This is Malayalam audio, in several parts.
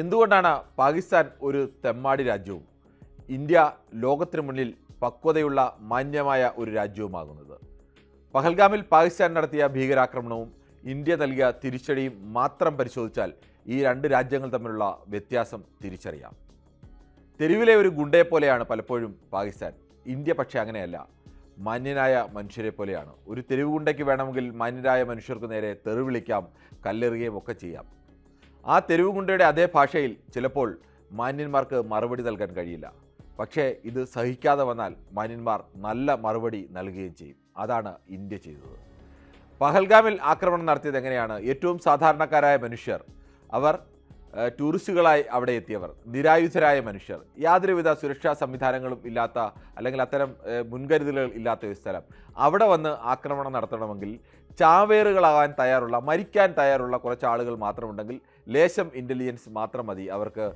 എന്തുകൊണ്ടാണ് പാകിസ്ഥാൻ ഒരു തെമ്മാടി രാജ്യവും? ഇന്ത്യ ലോകത്തിന് മുന്നിൽ പക്വതയുള്ള മാന്യമായ ഒരു രാജ്യവുമാകുന്നത്. പഹൽഗാമിൽ പാകിസ്ഥാൻ നടത്തിയ ഭീകരാക്രമണവും ഇന്ത്യ നൽകിയ തിരിച്ചടിയും മാത്രം പരിശോധിച്ചാൽ ഈ രണ്ട് രാജ്യങ്ങൾ തമ്മിലുള്ള വ്യത്യാസം തിരിച്ചറിയാം. തെരുവിലെ ഒരു ഗുണ്ടയെ പോലെയാണ് പലപ്പോഴും പാകിസ്ഥാൻ. ഇന്ത്യ പക്ഷേ അങ്ങനെയല്ല. മാന്യനായ മനുഷ്യരെ പോലെയാണ്. ഒരു തെരുവ് ഗുണ്ടയ്ക്ക് വേണമെങ്കിൽ മാന്യരായ മനുഷ്യർക്ക് നേരെ തെറി വിളിക്കാം കല്ലെറിയുകയും ഒക്കെ ചെയ്യാം. ആ തെരുവ് ഗുണ്ടയുടെ അതേ ഭാഷയിൽ ചിലപ്പോൾ മാന്യന്മാർക്ക് മറുപടി നൽകാൻ കഴിയില്ല. പക്ഷേ ഇത് സഹിക്കാതെ വന്നാൽ മാന്യന്മാർ നല്ല മറുപടി നൽകുകയും ചെയ്യും. അതാണ് ഇന്ത്യ ചെയ്തത്. പഹൽഗാമിൽ ആക്രമണം നടത്തിയത് എങ്ങനെയാണ്? ഏറ്റവും സാധാരണക്കാരായ മനുഷ്യർ. അവർ ടൂറിസ്റ്റുകളായി അവിടെ എത്തിയവർ. നിരായുധരായ മനുഷ്യർ. യാതൊരുവിധ സുരക്ഷാ സംവിധാനങ്ങളും ഇല്ലാത്ത അല്ലെങ്കിൽ അത്തരം മുൻകരുതലുകൾ ഇല്ലാത്ത ഒരു സ്ഥലം. അവിടെ വന്ന് ആക്രമണം നടത്തണമെങ്കിൽ ചാവേറുകളാകാൻ തയ്യാറുള്ള മരിക്കാൻ തയ്യാറുള്ള കുറച്ച് ആളുകൾ മാത്രമുണ്ടെങ്കിൽ ലേശം ഇന്റലിജൻസ് മാത്രം മതി. അവർക്ക്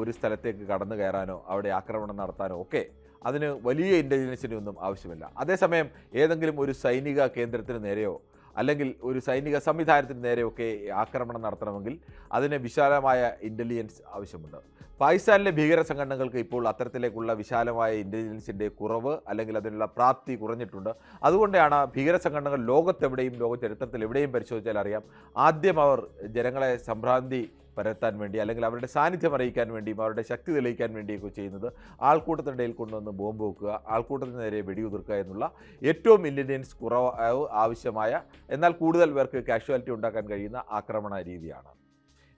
ഒരു സ്ഥലത്തേക്ക് കടന്നു കയറാനോ അവിടെ ആക്രമണം നടത്താനോ ഒക്കെ അതിന് വലിയ ഇന്റലിജൻസിന്റെ ഒന്നും ആവശ്യമില്ല. അതേസമയം ഏതെങ്കിലും ഒരു സൈനിക കേന്ദ്രത്തിന് നേരെയോ അല്ലെങ്കിൽ ഒരു സൈനിക സംവിധാനത്തിന് നേരെയൊക്കെ ആക്രമണം നടത്തണമെങ്കിൽ അതിന് വിശാലമായ ഇന്റലിജൻസ് ആവശ്യമുണ്ട്. പാകിസ്ഥാനിലെ ഭീകര സംഘടനകൾക്ക് ഇപ്പോൾ അത്തരത്തിലേക്കുള്ള വിശാലമായ ഇന്റലിജൻസിന്റെ കുറവ് അല്ലെങ്കിൽ അതിനുള്ള പ്രാപ്തി കുറഞ്ഞിട്ടുണ്ട്. അതുകൊണ്ടാണ് ഭീകര സംഘടനകൾ ലോകത്തെവിടെയും ലോക ചരിത്രത്തിൽ എവിടെയും പരിശോധിച്ചാൽ അറിയാം. ആദ്യം അവർ ജനങ്ങളെ സംഭ്രാന്തി പരത്താൻ വേണ്ടി അല്ലെങ്കിൽ അവരുടെ സാന്നിധ്യം അറിയിക്കാൻ വേണ്ടിയും അവരുടെ ശക്തി തെളിയിക്കാൻ വേണ്ടിയൊക്കെ ചെയ്യുന്നത് ആൾക്കൂട്ടത്തിനിടയിൽ കൊണ്ടുവന്ന് ബോംബ് വെക്കുക ആൾക്കൂട്ടത്തിന് നേരെ വെടിയുതിർക്കുക എന്നുള്ള ഏറ്റവും ഇന്റലിജൻസ് കുറവ് ആവശ്യമായ എന്നാൽ കൂടുതൽ പേർക്ക് കാഷ്വാലിറ്റി ഉണ്ടാക്കാൻ കഴിയുന്ന ആക്രമണ രീതിയാണ്.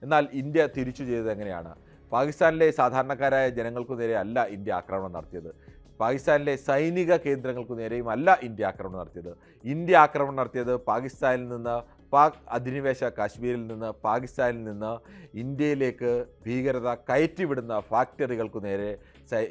എന്നാൽ ഇന്ത്യ തിരിച്ചു ചെയ്തത് എങ്ങനെയാണ്? പാകിസ്ഥാനിലെ സാധാരണക്കാരായ ജനങ്ങൾക്കു നേരെ അല്ല ഇന്ത്യ ആക്രമണം നടത്തിയത്. പാകിസ്ഥാനിലെ സൈനിക കേന്ദ്രങ്ങൾക്കു നേരെയും അല്ല ഇന്ത്യ ആക്രമണം നടത്തിയത്. ഇന്ത്യ ആക്രമണം നടത്തിയത് പാകിസ്ഥാനിൽ നിന്ന് പാക് അധിനിവേശ കാശ്മീരിൽ നിന്ന് പാകിസ്ഥാനിൽ നിന്ന് ഇന്ത്യയിലേക്ക് ഭീകരത കയറ്റിവിടുന്ന ഫാക്ടറികൾക്കു നേരെ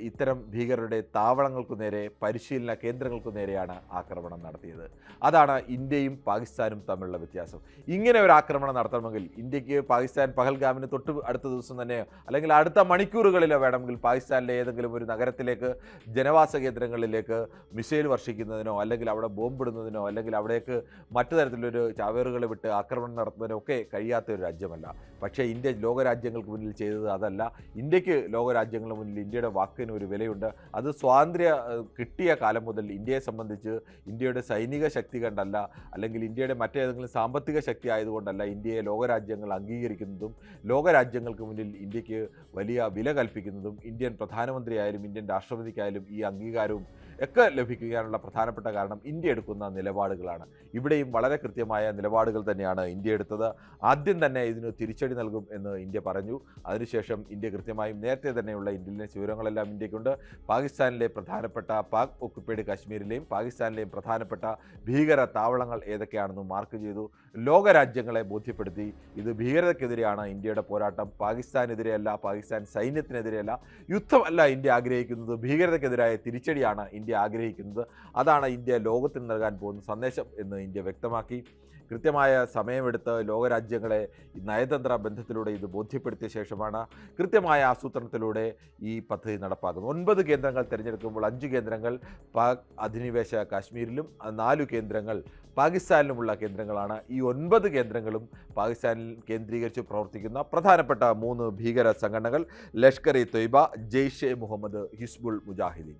ഇത്തരം ഭീകരരുടെ താവളങ്ങൾക്കു നേരെ പരിശീലന കേന്ദ്രങ്ങൾക്കു നേരെയാണ് ആക്രമണം നടത്തിയത്. അതാണ് ഇന്ത്യയും പാകിസ്ഥാനും തമ്മിലുള്ള വ്യത്യാസം. ഇങ്ങനെ ഒരു ആക്രമണം നടത്തണമെങ്കിൽ ഇന്ത്യയ്ക്ക് പാകിസ്ഥാൻ പഹൽഗാമിന് തൊട്ട് അടുത്ത ദിവസം തന്നെ അല്ലെങ്കിൽ അടുത്ത മണിക്കൂറുകളിലോ വേണമെങ്കിൽ പാകിസ്ഥാനിലെ ഏതെങ്കിലും ഒരു നഗരത്തിലേക്ക് ജനവാസ കേന്ദ്രങ്ങളിലേക്ക് മിസൈൽ വർഷിക്കുന്നതിനോ അല്ലെങ്കിൽ അവിടെ ബോംബിടുന്നതിനോ അല്ലെങ്കിൽ അവിടേക്ക് മറ്റു തരത്തിലൊരു ചാവേറുകൾ വിട്ട് ആക്രമണം നടത്തുന്നതിനൊക്കെ കഴിയാത്ത ഒരു രാജ്യമല്ല. പക്ഷേ ഇന്ത്യ ലോകരാജ്യങ്ങൾക്ക് മുന്നിൽ ചെയ്തത് അതല്ല. ഇന്ത്യയ്ക്ക് ലോകരാജ്യങ്ങളുടെ മുന്നിൽ ഇന്ത്യയുടെ വാക്കിന് ഒരു വിലയുണ്ട്. അത് സ്വാതന്ത്ര്യ കിട്ടിയ കാലം മുതൽ ഇന്ത്യയെ സംബന്ധിച്ച് ഇന്ത്യയുടെ സൈനിക ശക്തി കണ്ടല്ല അല്ലെങ്കിൽ ഇന്ത്യയുടെ മറ്റേതെങ്കിലും സാമ്പത്തിക ശക്തി ആയതുകൊണ്ടല്ല ഇന്ത്യയെ ലോകരാജ്യങ്ങൾ അംഗീകരിക്കുന്നതും ലോകരാജ്യങ്ങൾക്ക് മുന്നിൽ ഇന്ത്യയ്ക്ക് വലിയ വില കൽപ്പിക്കുന്നതും ഇന്ത്യൻ പ്രധാനമന്ത്രിയായാലും ഇന്ത്യൻ രാഷ്ട്രപതിക്കായാലും ഈ അംഗീകാരവും ഒക്കെ ലഭിക്കാനുള്ള പ്രധാനപ്പെട്ട കാരണം ഇന്ത്യ എടുക്കുന്ന നിലപാടുകളാണ്. ഇവിടെയും വളരെ കൃത്യമായ നിലപാടുകൾ തന്നെയാണ് ഇന്ത്യ എടുത്തത്. ആദ്യം തന്നെ ഇതിന് തിരിച്ചടി നൽകും എന്ന് ഇന്ത്യ പറഞ്ഞു. അതിനുശേഷം ഇന്ത്യ കൃത്യമായും നേരത്തെ തന്നെയുള്ള ഇന്റലിജൻസ് വിവരങ്ങളെല്ലാം ഇന്ത്യക്കുണ്ട്. പാകിസ്ഥാനിലെ പ്രധാനപ്പെട്ട പാക് ഒക്കുപ്പൈഡ് കാശ്മീരിലെയും പാകിസ്ഥാനിലെയും പ്രധാനപ്പെട്ട ഭീകര താവളങ്ങൾ ഏതൊക്കെയാണെന്ന് മാർക്ക് ചെയ്തു. ലോകരാജ്യങ്ങളെ ബോധ്യപ്പെടുത്തി. ഇത് ഭീകരതയ്ക്കെതിരെയാണ് ഇന്ത്യയുടെ പോരാട്ടം. പാകിസ്ഥാനെതിരെയല്ല പാകിസ്ഥാൻ സൈന്യത്തിനെതിരെയല്ല. യുദ്ധമല്ല ഇന്ത്യ ആഗ്രഹിക്കുന്നത്. ഭീകരതയ്ക്കെതിരായ തിരിച്ചടിയാണ് ഇന്ത്യ ആഗ്രഹിക്കുന്നത്. അതാണ് ഇന്ത്യ ലോകത്തിന് നൽകാൻ പോകുന്ന സന്ദേശം എന്ന് ഇന്ത്യ വ്യക്തമാക്കി. കൃത്യമായ സമയമെടുത്ത് ലോകരാജ്യങ്ങളെ നയതന്ത്ര ബന്ധത്തിലൂടെ ഇത് ബോധ്യപ്പെടുത്തിയ ശേഷമാണ് കൃത്യമായ ആസൂത്രണത്തിലൂടെ ഈ പദ്ധതി നടപ്പാക്കുന്നത്. ഒൻപത് കേന്ദ്രങ്ങൾ തിരഞ്ഞെടുക്കുമ്പോൾ അഞ്ച് കേന്ദ്രങ്ങൾ പാക് അധിനിവേശ കാശ്മീരിലും നാലു കേന്ദ്രങ്ങൾ പാകിസ്ഥാനിലുമുള്ള കേന്ദ്രങ്ങളാണ്. ഈ ഒൻപത് കേന്ദ്രങ്ങളും പാകിസ്ഥാനിൽ കേന്ദ്രീകരിച്ച് പ്രവർത്തിക്കുന്ന പ്രധാനപ്പെട്ട മൂന്ന് ഭീകര സംഘടനകൾ ലഷ്കർ ഇ തൊയ്ബ ജെയ്ഷെ മുഹമ്മദ് ഹിസ്ബുൾ മുജാഹിദീൻ.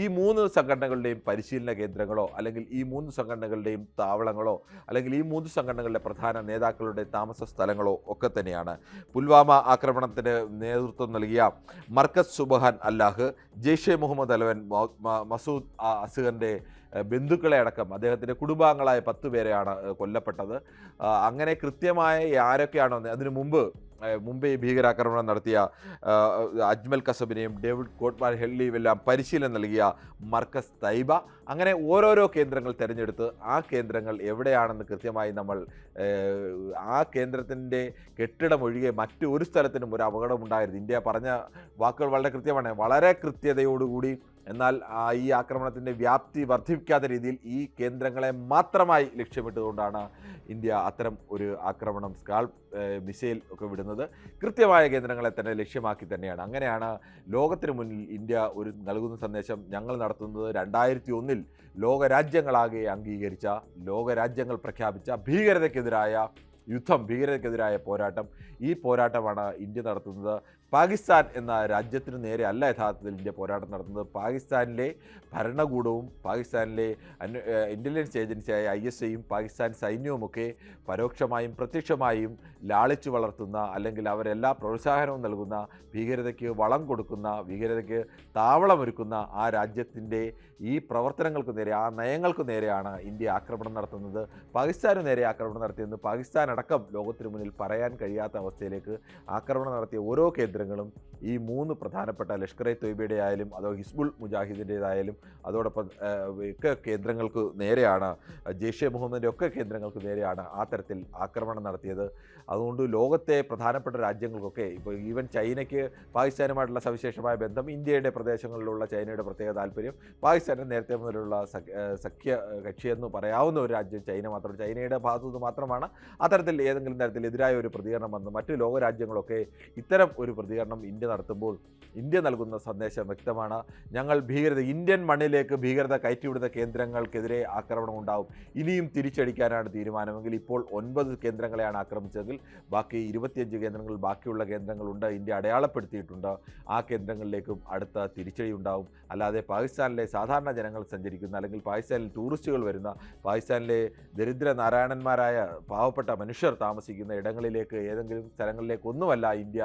ഈ മൂന്ന് സംഘടനകളുടെയും പരിശീലന കേന്ദ്രങ്ങളോ അല്ലെങ്കിൽ ഈ മൂന്ന് സംഘടനകളുടെയും താവളങ്ങളോ അല്ലെങ്കിൽ ഈ മൂന്ന് സംഘടനകളിലെ പ്രധാന നേതാക്കളുടെ താമസ സ്ഥലങ്ങളോ ഒക്കെ തന്നെയാണ്. പുൽവാമ ആക്രമണത്തിന് നേതൃത്വം നൽകിയ മർക്കസ് സുബഹാൻ അല്ലാഹ് ജെയ്ഷെ മുഹമ്മദ് അലവൻ മസൂദ് അസുഖന്റെ ബന്ധുക്കളെ അടക്കം അദ്ദേഹത്തിന്റെ കുടുംബാംഗങ്ങളായ പത്ത് പേരെയാണ് കൊല്ലപ്പെട്ടത്. അങ്ങനെ കൃത്യമായ ആരൊക്കെയാണോ അതിനു മുമ്പ് മുംബൈ ഭീകരാക്രമണം നടത്തിയ അജ്മൽ കസബിനെയും ഡേവിഡ് കോട്ട്മാൻ ഹെല്ലിയും എല്ലാം പരിശീലനം നൽകിയ മർക്കസ് തൈബ. അങ്ങനെ ഓരോരോ കേന്ദ്രങ്ങൾ തിരഞ്ഞെടുത്ത് ആ കേന്ദ്രങ്ങൾ എവിടെയാണെന്ന് കൃത്യമായി നമ്മൾ ആ കേന്ദ്രത്തിന്റെ കെട്ടിടമൊഴികെ മറ്റു ഒരു സ്ഥലത്തിനും ഒരു അപകടം ഉണ്ടായിരുന്നു ഇന്ത്യ പറഞ്ഞ വാക്കുകൾ വളരെ കൃത്യമാണ്. വളരെ കൃത്യതയോടുകൂടി എന്നാൽ ഈ ആക്രമണത്തിന്റെ വ്യാപ്തി വർദ്ധിപ്പിക്കാത്ത രീതിയിൽ ഈ കേന്ദ്രങ്ങളെ മാത്രമായി ലക്ഷ്യമിട്ടുകൊണ്ടാണ് ഇന്ത്യ അത്തരം ഒരു ആക്രമണം സ്കാൾ മിസൈൽ ഒക്കെ വിടുന്നത്. കൃത്യമായ കേന്ദ്രങ്ങളെ തന്നെ ലക്ഷ്യമാക്കി തന്നെയാണ്. അങ്ങനെയാണ് ലോകത്തിന് മുന്നിൽ ഇന്ത്യ ഒരു നൽകുന്ന സന്ദേശം ഞങ്ങൾ നടത്തുന്നത്. രണ്ടായിരത്തി ഒന്നിൽ ലോകരാജ്യങ്ങളാകെ അംഗീകരിച്ച ലോകരാജ്യങ്ങൾ പ്രഖ്യാപിച്ച ഭീകരതയ്ക്കെതിരായ യുദ്ധം ഭീകരതയ്ക്കെതിരായ പോരാട്ടം. ഈ പോരാട്ടമാണ് ഇന്ത്യ നടത്തുന്നത്. പാകിസ്ഥാൻ എന്ന രാജ്യത്തിന് നേരെ അല്ല യഥാർത്ഥത്തിൽ ഇന്ത്യ പോരാട്ടം നടത്തുന്നത്. പാകിസ്ഥാനിലെ ഭരണകൂടവും പാകിസ്ഥാനിലെ ഇന്റലിജൻസ് ഏജൻസിയായ ഐ എസ് ഐയും പാകിസ്ഥാൻ സൈന്യവുമൊക്കെ പരോക്ഷമായും പ്രത്യക്ഷമായും ലാളിച്ചു വളർത്തുന്ന അല്ലെങ്കിൽ അവരെല്ലാ പ്രോത്സാഹനവും നൽകുന്ന ഭീകരതയ്ക്ക് വളം കൊടുക്കുന്ന ഭീകരതയ്ക്ക് താവളമൊരുക്കുന്ന ആ രാജ്യത്തിന്റെ ഈ പ്രവർത്തനങ്ങൾക്ക് നേരെ ആ നയങ്ങൾക്ക് നേരെയാണ് ഇന്ത്യ ആക്രമണം നടത്തുന്നത്. പാകിസ്ഥാന് നേരെ ആക്രമണം നടത്തിയെന്ന് പാകിസ്ഥാൻ അടക്കം ലോകത്തിനു മുന്നിൽ പറയാൻ കഴിയാത്ത അവസ്ഥയിലേക്ക് ആക്രമണം നടത്തിയ ഓരോ കേന്ദ്രങ്ങളും ഈ മൂന്ന് പ്രധാനപ്പെട്ട ലഷ്കർ എ തൊയ്ബയുടെ ആയാലും അതോ ഹിസ്ബുൾ മുജാഹിദിന്റേതായാലും അതോടൊപ്പം ഒക്കെ കേന്ദ്രങ്ങൾക്ക് നേരെയാണ് ജെയ്ഷെ മുഹമ്മദിന്റെ ഒക്കെ കേന്ദ്രങ്ങൾക്ക് നേരെയാണ് ആ തരത്തിൽ ആക്രമണം നടത്തിയത്. അതുകൊണ്ട് ലോകത്തെ പ്രധാനപ്പെട്ട രാജ്യങ്ങൾക്കൊക്കെ ഇപ്പോൾ ഈവൻ ചൈനയ്ക്ക് പാകിസ്ഥാനുമായിട്ടുള്ള സവിശേഷമായ ബന്ധം ഇന്ത്യയുടെ പ്രദേശങ്ങളിലുള്ള ചൈനയുടെ പ്രത്യേക താല്പര്യം പാകിസ്ഥാന്റെ നേരത്തെ മുതലുള്ള സഖ്യ കക്ഷിയെന്ന് പറയാവുന്ന ഒരു രാജ്യം ചൈന മാത്രം ചൈനയുടെ ഭാഗത്തു നിന്ന് മാത്രമാണ് അത്തരത്തിൽ ഏതെങ്കിലും തരത്തിൽ എതിരായ ഒരു പ്രതികരണം വന്ന് മറ്റ് ലോകരാജ്യങ്ങളൊക്കെ ഇത്തരം ഒരു പ്രതികരണം ഇന്ത്യ നടത്തുമ്പോൾ ഇന്ത്യ നൽകുന്ന സന്ദേശം വ്യക്തമാണ്. ഞങ്ങൾ ഭീകരത ഇന്ത്യൻ മണ്ണിലേക്ക് ഭീകരത കയറ്റിവിടുന്ന കേന്ദ്രങ്ങൾക്കെതിരെ ആക്രമണം ഉണ്ടാവും. ഇനിയും തിരിച്ചടിക്കാനാണ് തീരുമാനമെങ്കിൽ ഇപ്പോൾ ഒൻപത് കേന്ദ്രങ്ങളെയാണ് ആക്രമിച്ചതെങ്കിൽ ബാക്കി ഇരുപത്തിയഞ്ച് കേന്ദ്രങ്ങൾ ബാക്കിയുള്ള കേന്ദ്രങ്ങളുണ്ട് ഇന്ത്യ അടയാളപ്പെടുത്തിയിട്ടുണ്ട്. ആ കേന്ദ്രങ്ങളിലേക്കും അടുത്ത തിരിച്ചടി ഉണ്ടാവും അല്ലാതെ പാകിസ്ഥാനിലെ സാധാരണ ജനങ്ങൾ സഞ്ചരിക്കുന്ന അല്ലെങ്കിൽ പാകിസ്ഥാനിൽ ടൂറിസ്റ്റുകൾ വരുന്ന പാകിസ്ഥാനിലെ ദരിദ്ര നാരായണന്മാരായ പാവപ്പെട്ട മനുഷ്യർ താമസിക്കുന്ന ഇടങ്ങളിലേക്ക് ഏതെങ്കിലും സ്ഥലങ്ങളിലേക്കൊന്നുമല്ല ഇന്ത്യ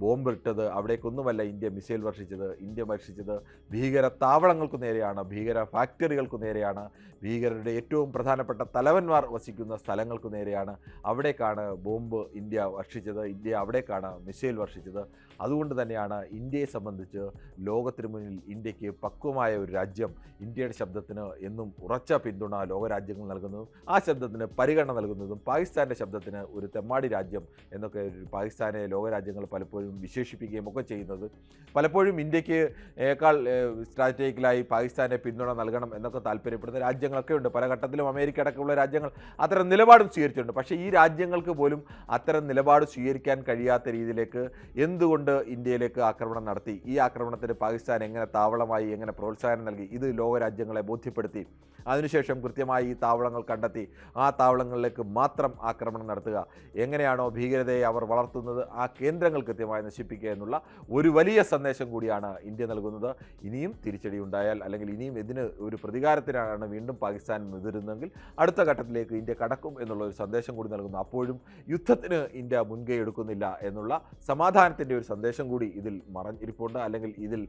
ബോംബിട്ടത് അവിടേക്കൊന്നുമല്ല ഇന്ത്യ മിസൈൽ വർഷിച്ചത് ഇന്ത്യ വർഷിച്ചത് ഭീകര താവളങ്ങൾക്ക് നേരെയാണ് ഭീകര ഫാക്ടറികൾക്ക് നേരെയാണ് ഭീകരരുടെ ഏറ്റവും പ്രധാനപ്പെട്ട തലവന്മാർ വസിക്കുന്ന സ്ഥലങ്ങൾക്ക് നേരെയാണ് അവിടേക്കാണ് ബോംബ് ഇന്ത്യ വർഷിച്ചത് ഇന്ത്യ അവിടേക്കാണ് മിസൈൽ വർഷിച്ചത്. അതുകൊണ്ട് തന്നെയാണ് ഇന്ത്യയെ സംബന്ധിച്ച് ലോകത്തിനു മുന്നിൽ ഇന്ത്യയ്ക്ക് പക്വമായ ഒരു രാജ്യം ഇന്ത്യയുടെ ശബ്ദത്തിന് എന്നും ഉറച്ച പിന്തുണ ലോകരാജ്യങ്ങൾ നൽകുന്നതും ആ ശബ്ദത്തിന് പരിഗണന നൽകുന്നതും പാകിസ്ഥാന്റെ ശബ്ദത്തിന് ഒരു തെമ്മാടി രാജ്യം എന്നൊക്കെ പാകിസ്ഥാനെ ലോകരാജ്യങ്ങൾ പലപ്പോഴും വിശേഷിപ്പിക്കുകയും ഒക്കെ ചെയ്യുന്നത്. പലപ്പോഴും ഇന്ത്യയ്ക്ക് ഏക്കാൾ സ്ട്രാറ്റജിക്കലായി പാകിസ്ഥാനെ പിന്തുണ നൽകണം എന്നൊക്കെ താല്പര്യപ്പെടുന്ന രാജ്യങ്ങളൊക്കെ ഉണ്ട്. പല ഘട്ടത്തിലും അമേരിക്ക അടക്കമുള്ള രാജ്യങ്ങൾ അത്തരം നിലപാടും സ്വീകരിച്ചിട്ടുണ്ട്. പക്ഷേ ഈ രാജ്യങ്ങൾക്ക് പോലും അത്തരം നിലപാട് സ്വീകരിക്കാൻ കഴിയാത്ത രീതിയിലേക്ക് എന്തുകൊണ്ട് ഇന്ത്യയിലേക്ക് ആക്രമണം നടത്തി? ഈ ആക്രമണത്തിന് പാകിസ്ഥാൻ എങ്ങനെ താവളമായി എങ്ങനെ പ്രോത്സാഹനം നൽകി? ഇത് ലോകരാജ്യങ്ങളെ ബോധ്യപ്പെടുത്തി. അതിനുശേഷം കൃത്യമായി ഈ താവളങ്ങൾ കണ്ടെത്തി. ആ താവളങ്ങളിലേക്ക് മാത്രം ആക്രമണം നടത്തുക. എങ്ങനെയാണോ ഭീകരതയെ അവർ വളർത്തുന്നത് ആ കേന്ദ്രങ്ങൾ കൃത്യമായി നശിപ്പിക്കുക എന്നുള്ള ഒരു വലിയ സന്ദേശം കൂടിയാണ് ഇന്ത്യ നൽകുന്നത്. ഇനിയും തിരിച്ചടി ഉണ്ടായാൽ അല്ലെങ്കിൽ ഇനിയും ഇതിന് ഒരു പ്രതികാരത്തിനാണ് വീണ്ടും പാകിസ്ഥാൻ മുതിരുന്നതെങ്കിൽ അടുത്ത ഘട്ടത്തിലേക്ക് ഇന്ത്യ കടക്കും എന്നുള്ള ഒരു സന്ദേശം കൂടി നൽകുന്നു. അപ്പോഴും യുദ്ധത്തിന് ഇന്ത്യ മുൻകൈ എടുക്കുന്നില്ല എന്നുള്ള സമാധാനത്തിന്റെ ഒരു സന്ദേശം കൂടി ഇതിൽ മറഞ്ഞിരിപ്പുണ്ട്. അല്ലെങ്കിൽ ഇതിൽ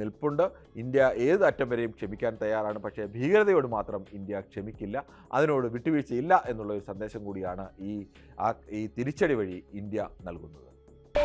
നിൽപ്പുണ്ട്. ഇന്ത്യ ഏത് അറ്റം വരെയും ക്ഷമിക്കാൻ തയ്യാറാണ്. പക്ഷേ ഭീകരതയോട് മാത്രം ഇന്ത്യ ക്ഷമിക്കില്ല. അതിനോട് വിട്ടുവീഴ്ചയില്ല എന്നുള്ള ഒരു സന്ദേശം കൂടിയാണ് ഈ ഈ തിരിച്ചടി വഴി ഇന്ത്യ നൽകുന്നത്.